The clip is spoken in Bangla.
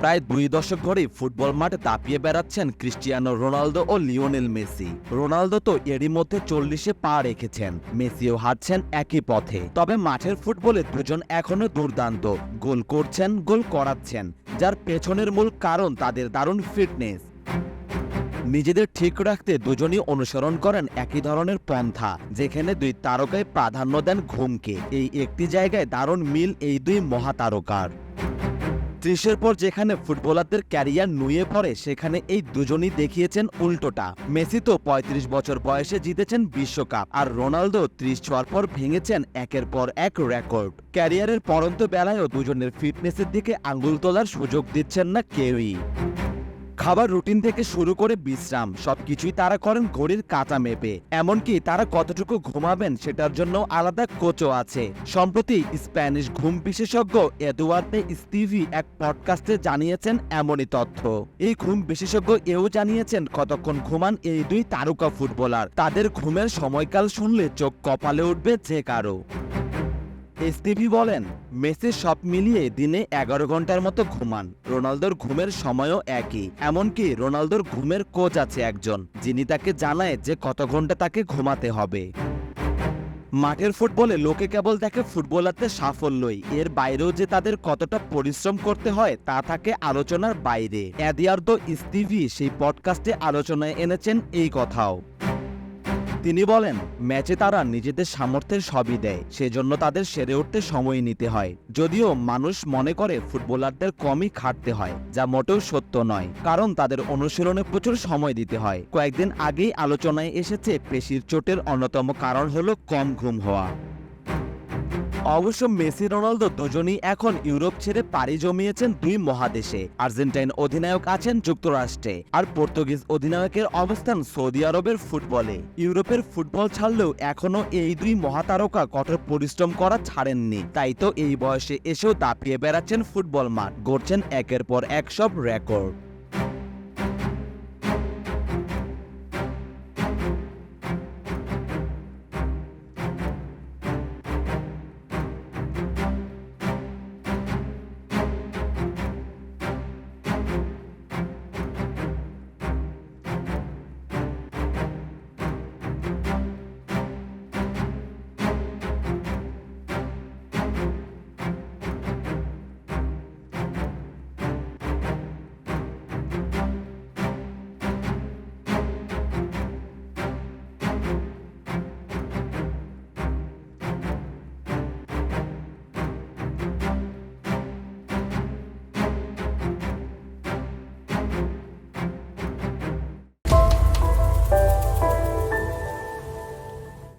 প্রায় দুই দশক ধরেই ফুটবল মাঠে তাপিয়ে বেড়াচ্ছেন ক্রিস্টিয়ানো রোনালদো ও লিওনেল মেসি। রোনালদো তো এরই মধ্যে চল্লিশে পা রেখেছেন। মেসিও হাঁটছেন একই পথে। তবে মাঠের ফুটবলে দুজন এখনও দুর্দান্ত। গোল করছেন, গোল করাচ্ছেন, যার পেছনের মূল কারণ তাদের দারুণ ফিটনেস। নিজেদের ঠিক রাখতে দুজনই অনুসরণ করেন একই ধরনের পন্থা, যেখানে দুই তারকায় প্রাধান্য দেন ঘুমকে। এই একটি জায়গায় দারুণ মিল এই দুই মহাতারকার। ত্রিশের পর যেখানে ফুটবলারদের ক্যারিয়ার নুয়ে পড়ে, সেখানে এই দুজনই দেখিয়েছেন উল্টোটা। মেসি তো পঁয়ত্রিশ বছর বয়সে জিতেছেন বিশ্বকাপ, আর রোনালদো ত্রিশ ছয়ার পর ভেঙেছেন একের পর এক রেকর্ড। ক্যারিয়ারের পরন্ত বেলায়ও দুজনের ফিটনেসের দিকে আঙুল তোলার সুযোগ দিচ্ছেন না কেউই। খাবার রুটিন থেকে শুরু করে বিশ্রাম, সবকিছুই তারা করেন ঘড়ির কাঁচা মেপে। এমনকি তারা কতটুকু ঘুমাবেন সেটার জন্য আলাদা কোচও আছে। সম্প্রতি স্প্যানিশ ঘুম বিশেষজ্ঞ এদুয়ার্তে স্টিভি এক পডকাস্টে জানিয়েছেন এমনই তথ্য। এই ঘুম বিশেষজ্ঞ এও জানিয়েছেন, কতক্ষণ ঘুমান এই দুই তারকা ফুটবলার। তাদের ঘুমের সময়কাল শুনলে চোখ কপালে উঠবে যে কারও। এসটিভি বলেন, মেসি সব মিলিয়ে দিনে এগারো ঘণ্টার মতো ঘুমান। রোনালদোর ঘুমের সময়ও একই। এমনকি রোনালদোর ঘুমের কোচ আছে একজন, যিনি তাকে জানায় যে কত ঘণ্টা তাকে ঘুমাতে হবে। মাঠের ফুটবলে লোকে কেবল দেখে ফুটবলারদের সাফল্যই, এর বাইরেও যে তাদের কতটা পরিশ্রম করতে হয় তা থাকে আলোচনার বাইরে। এদিয়ার্দো স্টিভি সেই পডকাস্টে আলোচনায় এনেছেন এই কথাও। তিনি বলেন, ম্যাচে তারা নিজেদের সামর্থ্যের সবই দেয়, সেজন্য তাদের সেরে উঠতে সময় নিতে হয়। যদিও মানুষ মনে করে ফুটবলারদের কমই খাটতে হয়, যা মোটেও সত্য নয়, কারণ তাদের অনুশীলনে প্রচুর সময় দিতে হয়। কয়েকদিন আগেই আলোচনায় এসেছে পেশির চোটের অন্যতম কারণ হল কম ঘুম হওয়া। অবশ্য মেসি, রোনালদো দুজনই এখন ইউরোপ ছেড়ে পাড়ি জমিয়েছেন দুই মহাদেশে। আর্জেন্টাইন অধিনায়ক আছেন যুক্তরাষ্ট্রে আর পর্তুগিজ অধিনায়কের অবস্থান সৌদি আরবের ফুটবলে। ইউরোপের ফুটবল ছাড়লেও এখনও এই দুই মহাতারকা কঠোর পরিশ্রম করা ছাড়েননি। তাই তো এই বয়সে এসেও দাপিয়ে বেড়াচ্ছেন ফুটবল মাঠ, গড়ছেন একের পর এক সব রেকর্ড।